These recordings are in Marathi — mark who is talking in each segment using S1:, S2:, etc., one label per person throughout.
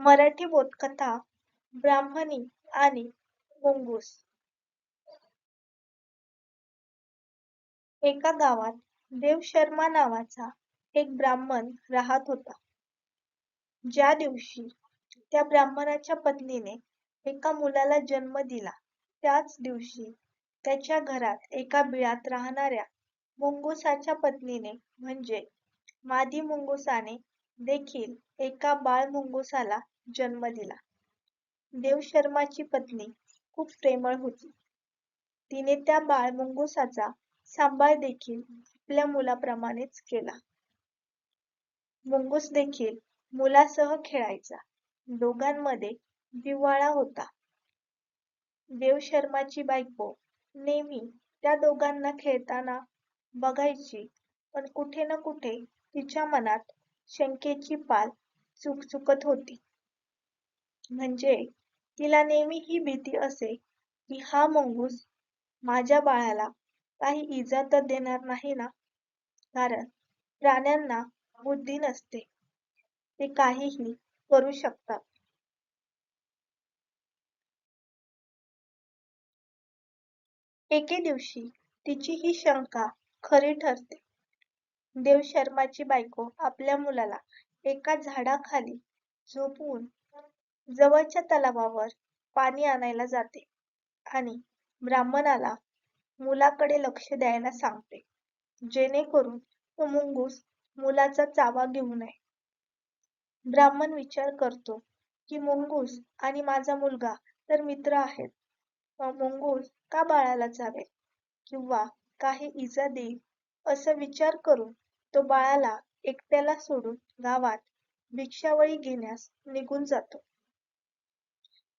S1: मराठी बोधकथा ब्राह्मणी आणि मुंगूस एका गावात देव शर्मा नावाचा एक ब्राह्मण राहत होता. ज्या दिवशी त्या ब्राह्मणाच्या पत्नीने एका मुलाला जन्म दिला त्याच दिवशी त्याच्या घरात एका बिळात राहणाऱ्या मुंगुसाच्या पत्नीने म्हणजे मादी मुंगुसाने देखील एका बाळ मुंगुसाला जन्म दिला. देवशर्माची पत्नी खूप प्रेमळ होती. तिने त्या बाळ मुंगुसाचा सांभाळ देखील आपल्या मुलाप्रमाणेच केला. मुंगूस देखील मुलासह खेळायचा. दोघांमध्ये जिव्हाळा होता. देवशर्माची बायको नेहमी त्या दोघांना खेळताना बघायची पण कुठे ना कुठे तिच्या मनात शंकेची पाल चुकचुकत होती. म्हणजे तिला नेहमी ही भीती असे की हा मंगूस माझ्या बाळाला काही इजा तर देणार नाही ना? कारण प्राण्यांना बुद्धी नसते. ते काहीही करू शकतात. एके दिवशी तिची ही शंका खरी ठरते. देवशर्माची बायको आपल्या मुलाला एका झाडाखाली झोपवून जवळच्या तलावावर पाणी आणायला जाते आणि ब्राह्मणाला मुलाकडे लक्ष द्यायला सांगते. जेणेकरून तो मुंगूस मुलाचा चावा घेऊ नये. ब्राह्मण विचार करतो की मुंगूस आणि माझा मुलगा तर मित्र आहेत. मुंगूस का बाळाला चावेल? किंवा काही इजा देईल? असा विचार करून तो बाळाला एकट्याला सोडून गावात भिक्षावळी घेण्यास निघून जातो.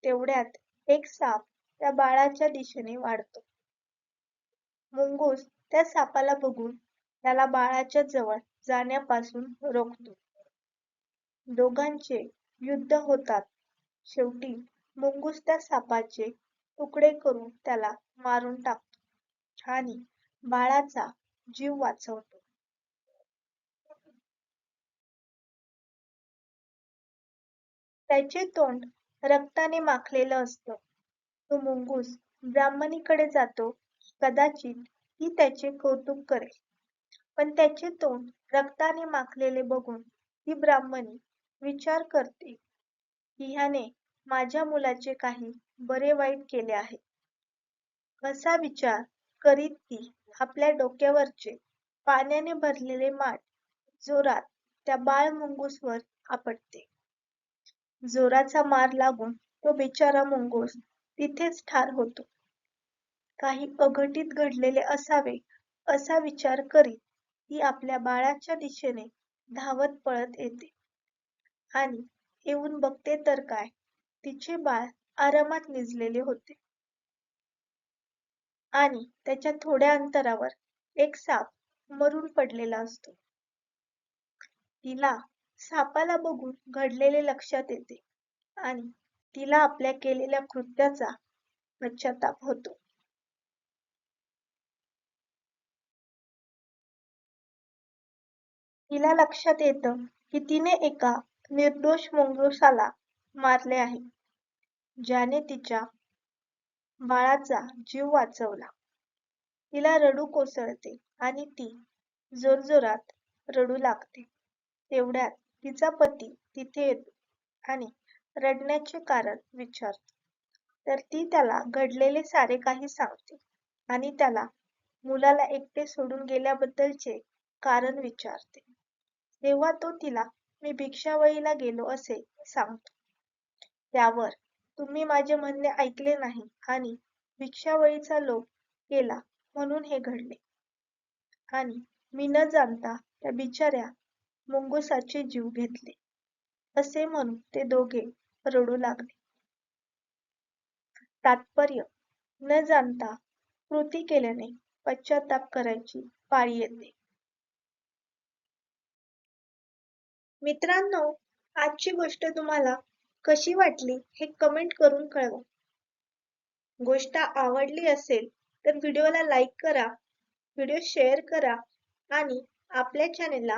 S1: तेवढ्यात एक साप त्या बाळाच्या दिशेने वाढतो. मुंगूस त्या सापाला बघून त्याला बाळाच्या जवळ जाण्यापासून रोखतो. दोघांचे युद्ध होतात. शेवटी मुंगूस त्या सापाचे तुकडे करून त्याला मारून टाकतो आणि बाळाचा जीव वाचवतो. त्याचे तोंड रक्ताने माखलेलं असतं. तो मुंगूस ब्राह्मणीकडे जातो. कदाचित ती त्याचे कौतुक करेल. पण त्याचे तोंड रक्ताने माखलेले बघून ती ब्राह्मणी विचार करते की ह्याने माझ्या मुलाचे काही बरे वाईट केले आहे. असा विचार करीत ती आपल्या डोक्यावरचे पाण्याने भरलेले माठ जोरात त्या बाळ मुंगूसवर आपटते. जोराचा मार लागून तो बिचारा मुंगूस तिथेच ठार होतो. काही अघटित घडलेले असावे असा विचार करीत ती आपल्या बाळाच्या दिशेने धावत पळत येते. आणि येऊन बघते तर काय तिचे बाळ आरामात निजलेले होते. आणि त्याच्या थोड्या अंतरावर एक साप मरून पडलेला असतो. तिला सापाला बघून घडलेले लक्षात येते आणि तिला आपल्या केलेल्या कृत्याचा पश्चाताप होतो. तिला लक्षात येत की तिने एका निर्दोष मुंगुसाला मारले आहे ज्याने तिच्या बाळाचा जीव वाचवला. तिला रडू कोसळते आणि ती जोरजोरात रडू लागते. तेवढ्यात तिचा पती तिथे येतो आणि रडण्याचे कारण विचारतो. तर ती त्याला घडलेले सारे काही सांगते आणि त्याला मुलाला एकटे सोडून गेल्याबद्दलचे कारण विचारते. तेव्हा तो तिला मी भिक्षावळीला गेलो असे सांगतो. त्यावर तुम्ही माझे म्हणणे ऐकले नाही आणि भिक्षावळीचा लोभ केला म्हणून हे घडले. आणि मी न जाणता त्या बिचाऱ्या मुंगुसाचे जीव घेतले. असे म्हणून ते दोघे रडू लागले. तात्पर्य न जाणता कृती केल्याने पश्चाताप करायची पाळी येते. मित्रांनो आजची गोष्ट तुम्हाला कशी वाटली हे कमेंट करून कळवा. गोष्ट आवडली असेल तर व्हिडिओला लाईक करा व्हिडिओ शेअर करा आणि आपल्या चॅनेलला